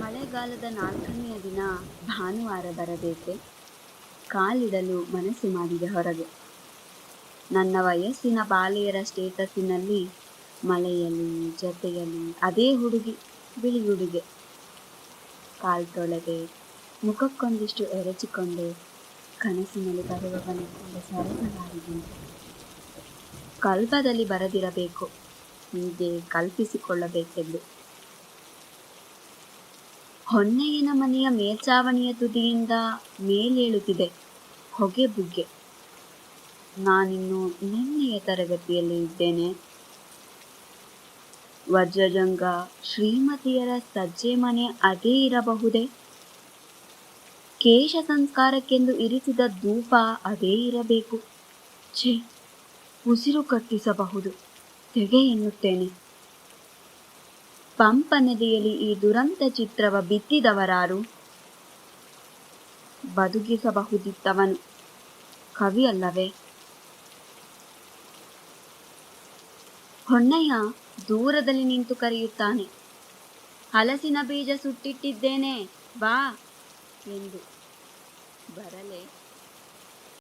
ಮಳೆಗಾಲದ ನಾಲ್ಕನೆಯ ದಿನ ಭಾನುವಾರ ಬರಬೇಕೆ? ಕಾಲಿಡಲು ಮನಸ್ಸು ಮಾಡಿದೆ ಹೊರಗೆ. ನನ್ನ ವಯಸ್ಸಿನ ಬಾಲೆಯರ ಸ್ಟೇಟಸ್ಸಿನಲ್ಲಿ ಮಳೆಯಲ್ಲಿ, ಜೊತೆಯಲ್ಲಿ ಅದೇ ಹುಡುಗಿ, ಬಿಳಿ ಹುಡುಗೆ ಕಾಲ್ ತೊಳೆದೆ, ಮುಖಕ್ಕೊಂದಿಷ್ಟು ಎರಚಿಕೊಂಡು ಕನಸಿನಲ್ಲಿ ಬರುವವನ ಸರಸನಾಡಿದೆನು ಕಲ್ಪದಲ್ಲಿ ಬರದಿರಬೇಕು, ಹೀಗೆ ಕಲ್ಪಿಸಿಕೊಳ್ಳಬೇಕೆಂದು. ಹೊನ್ನೆಯ್ಯನ ಮನೆಯ ಮೇಲ್ಚಾವಣಿಯ ತುದಿಯಿಂದ ಮೇಲೇಳುತ್ತಿದೆ ಹೊಗೆ ಬುಗ್ಗೆ. ನಾನಿನ್ನು ನಿನ್ನೆಯ ತರಗತಿಯಲ್ಲಿ ಇದ್ದೇನೆ. ವಜ್ರಜಂಗ ಶ್ರೀಮತಿಯರ ಸಜ್ಜೆ ಮನೆ ಅದೇ ಇರಬಹುದೇ? ಕೇಶ ಸಂಸ್ಕಾರಕ್ಕೆಂದು ಇರಿಸಿದ ಧೂಪ ಅದೇ ಇರಬೇಕು. ಛೇ, ಉಸಿರು ಕಟ್ಟಿಸಬಹುದು. ತೆಗೆ ಎನ್ನುತ್ತೇನೆ. ಪಂಪ ನದಿಯಲ್ಲಿ ಈ ದುರಂತ ಚಿತ್ರವ ಬಿತ್ತಿದವರಾರು? ಬದುಕಿಸಬಹುದಿತ್ತವನು ಕವಿ ಅಲ್ಲವೇ ಹೊನ್ನಯ್ಯ ದೂರದಲ್ಲಿ ನಿಂತು ಕರೆಯುತ್ತಾನೆ. ಹಲಸಿನ ಬೀಜ ಸುಟ್ಟಿಟ್ಟಿದ್ದೇನೆ, ಬಾ ಎಂದು. ಬರಲೆ.